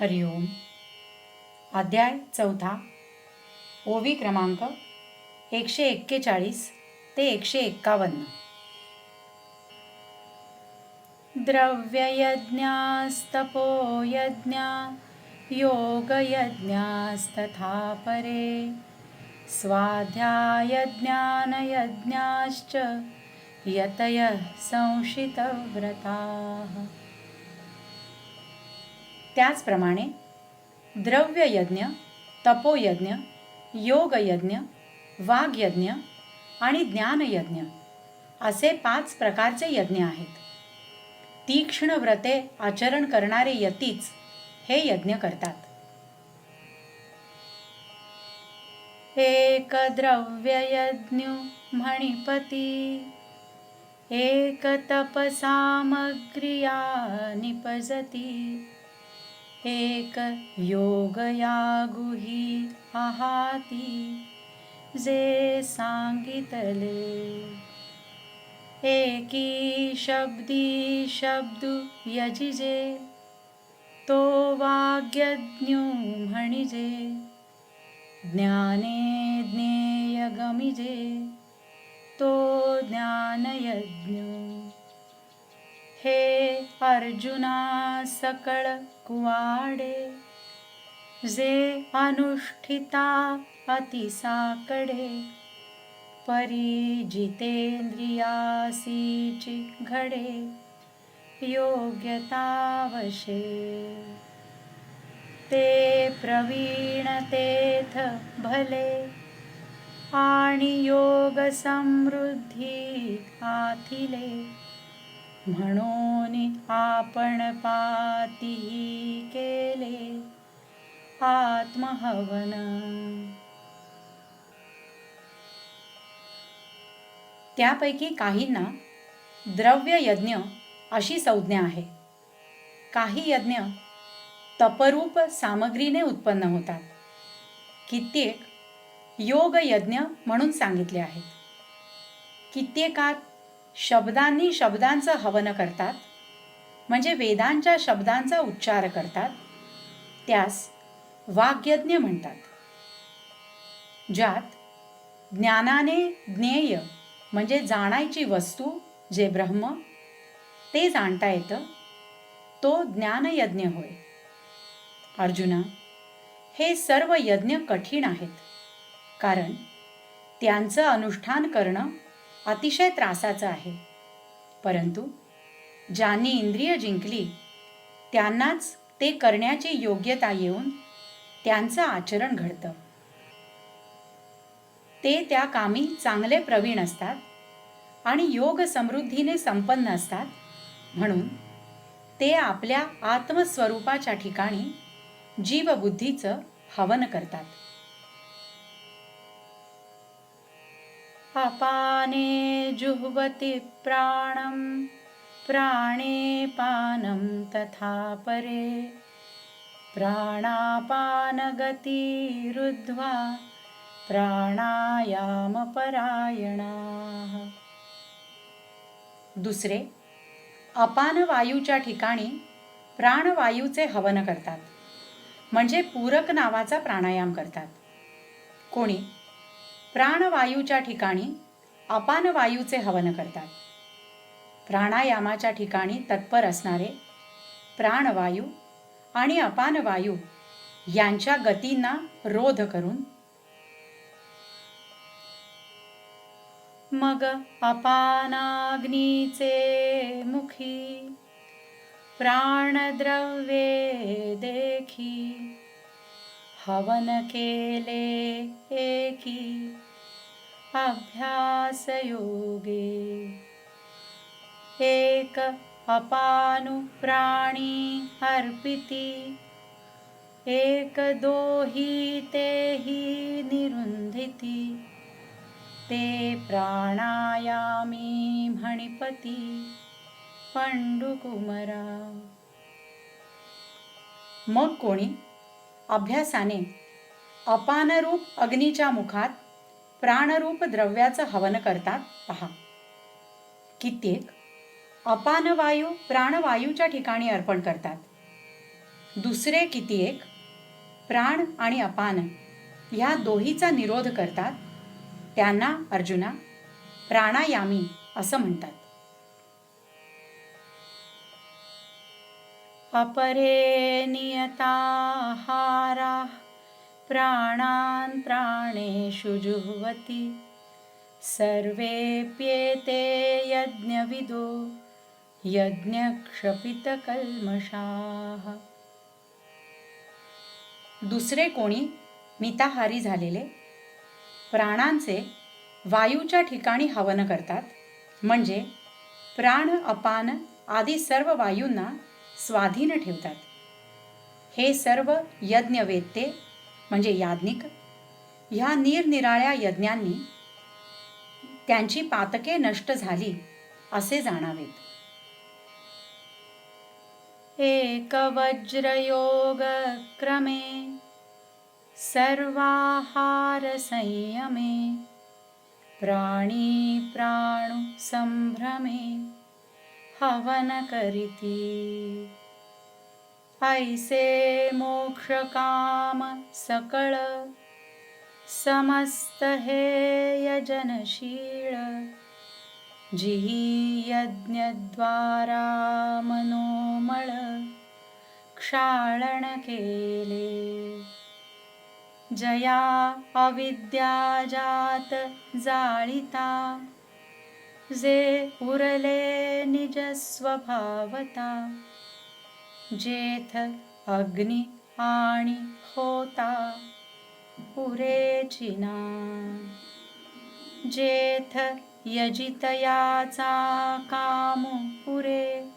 हरिओम अध्याय चौथा. ओवी क्रमांक एकशे एक्केचाळीस ते एकशे एक्कावन्न. द्रव्ययज्ञास्तपोयज्ञा योगयज्ञास्तथा परे. स्वाध्यायज्ञानयज्ञाश्च यतयः संशितव्रताः. त्याचप्रमाणे द्रव्ययज्ञ तपोयज्ञ योगयज्ञ वाघयज्ञ आणि ज्ञानयज्ञ असे पाच प्रकारचे यज्ञ आहेत. तीक्ष्ण व्रते आचरण करणारे यतीच हे यज्ञ करतात. एक द्रव्ययज्ञ म्हणिपती एक तपसामग्रिया निपजती एक योगयागुही आहाती जे सांगितले एकी शब्दी शब्दू यजिजे तो वाग्यज्ञू म्हणिजे ज्ञाने ज्ञेय गमिजे तो ज्ञानयज्ञ हे अर्जुना सकळ कुवाडे जे अनुष्ठिता अतिसाकडे परी जितेंद्रियासीची घडे योग्यतावशे ते प्रवीण तेथ भले आणि योग समृद्धी आथिले म्हणून आपण पातीही केले आत्महवन. त्यापैकी काहींना द्रव्य यज्ञ अशी संज्ञा आहे. काही यज्ञ तपरूप सामग्रीने उत्पन्न होतात. कित्येक योग यज्ञ म्हणून सांगितले आहेत. कित्येकात शब्दांनी शब्दांचं हवन करतात म्हणजे वेदांच्या शब्दांचा उच्चार करतात त्यास वाग्यज्ञ म्हणतात ज्यात ज्ञानाने ज्ञेय म्हणजे जाणायची वस्तू जे ब्रह्म ते जाणता येतं तो ज्ञानयज्ञ होय. अर्जुना हे सर्व यज्ञ कठीण आहेत कारण त्यांचं अनुष्ठान करणं अतिशय त्रासाचं आहे. परंतु ज्यांनी इंद्रिय जिंकली त्यांनाच ते करण्याची योग्यता येऊन त्यांचं आचरण घडतं. ते त्या कामी चांगले प्रवीण असतात आणि योग समृद्धीने संपन्न असतात. म्हणून ते आपल्या आत्मस्वरूपाच्या ठिकाणी जीवबुद्धीचं हवन करतात. अपाने जुह्वति प्राणं प्राणे पानं तथा परे। प्राणापानगतिरुद्ध्वा प्राणायामपरायणाः। दुसरे अपान वायूच्या ठिकाणी प्राणवायूचे हवन करतात म्हणजे पूरक नावाचा प्राणायाम करतात। कोणी प्राणवायूच्या ठिकाणी अपान वायूचे हवन करतात. प्राणायामाच्या ठिकाणी तत्पर असणारे प्राणवायू आणि अपान वायू यांच्या गतींना रोध करून मग अपानाग्नीचे मुखी प्राणद्रव्ये देखी हवन केले एकी. अभ्यास योगे एक अपानु प्राणी अर्पिती। एक दोही तेही निरुंधिती ते प्राणायामी म्हणिपती पंडुकुमरा। मग कोणी अभ्यासाने अपानरूप अग्नीच्या मुखात प्राणरूप द्रव्याचं हवन करतात. पहा. कित्येक अपानवायू प्राणवायूच्या ठिकाणी अर्पण करतात. दुसरे किती एक प्राण आणि अपान ह्या दोहीचा निरोध करतात. त्यांना अर्जुना प्राणायामी असं म्हणतात. अपरे नियताहारा प्राणान् प्राणेषु जुह्वति। सर्वेऽप्येते यज्ञविदो यज्ञक्षपितकल्मषाः। दुसरे कोणी मिताहारी झालेले प्राणांचे वायूच्या ठिकाणी हवन करतात म्हणजे प्राण अपान आदी सर्व वायूंना स्वाधीन ठेवतात। हे सर्व यज्ञवेत्ते म्हणजे याज्ञिक ह्या निरनिराळ्या यज्ञांनी त्यांची पातके नष्ट झाली असे जाणावेत. एकवज्रयोगक्रमे सर्वाहारसंयमे प्राणी प्राणु संभ्रमे हवन करीती। ऐसे मोक्ष काम सकळ। समस्त हे यजनशीळ। जिही यज्ञद्वारा मनोमळ। क्षाळण केले। जया अविद्या जात जाळिता। जे उरले निज स्वभावता। जेथ अग्नि आणि होता. पुरेचिना जेथ यजितयाचा काम पुरे.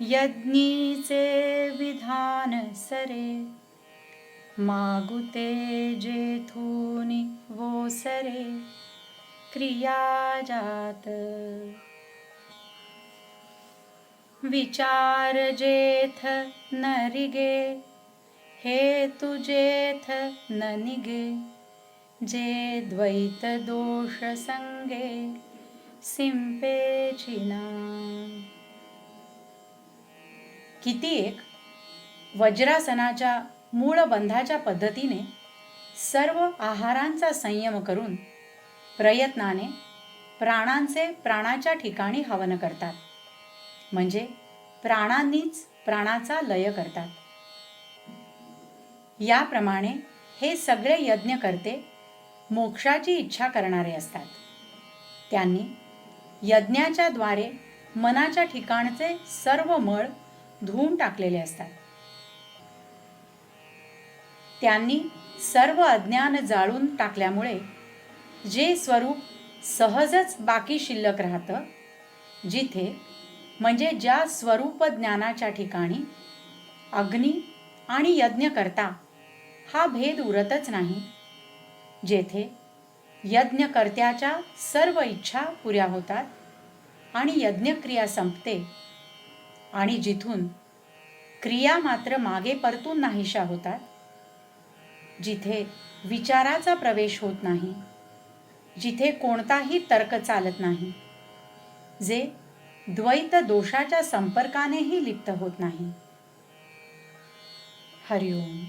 यज्ञीचे विधान सरे. मागुते जेथूनी वोसरे क्रिया जात. विचार जेथ नरिगे हे तुजेथ न निगे जे द्वैत दोष संगे सिंपेचिना किती एक वज्रासनाच्या मूळ बंधाच्या पद्धतीने सर्व आहारांचा संयम करून प्रयत्नाने प्राणांचे प्राणाच्या ठिकाणी हवन करतात. म्हणजे प्राणांनीच प्राणाचा लय करतात. याप्रमाणे हे सगळे यज्ञ करते मोक्षाची इच्छा करणारे असतात. त्यांनी यज्ञाच्या द्वारे मनाच्या ठिकाणचे सर्व मळ धुवून टाकलेले असतात. त्यांनी सर्व अज्ञान जाळून टाकल्यामुळे जे स्वरूप सहजच बाकी शिल्लक राहतं जिथे म्हणजे ज्या स्वरूप ज्ञानाच्या ठिकाणी अग्नी आणि यज्ञ करता हा भेद उरतच नाही जेथे यज्ञकर्त्याच्या सर्व इच्छा पुऱ्या होतात आणि यज्ञक्रिया संपते आणि जिथून क्रिया मात्र मागे परतून नाहीशा होतात जिथे विचाराचा प्रवेश होत नाही जिथे कोणताही तर्क चालत नाही जे द्वैत दोषाच्या संपर्कानेही लिप्त होत नाही. हरिओम.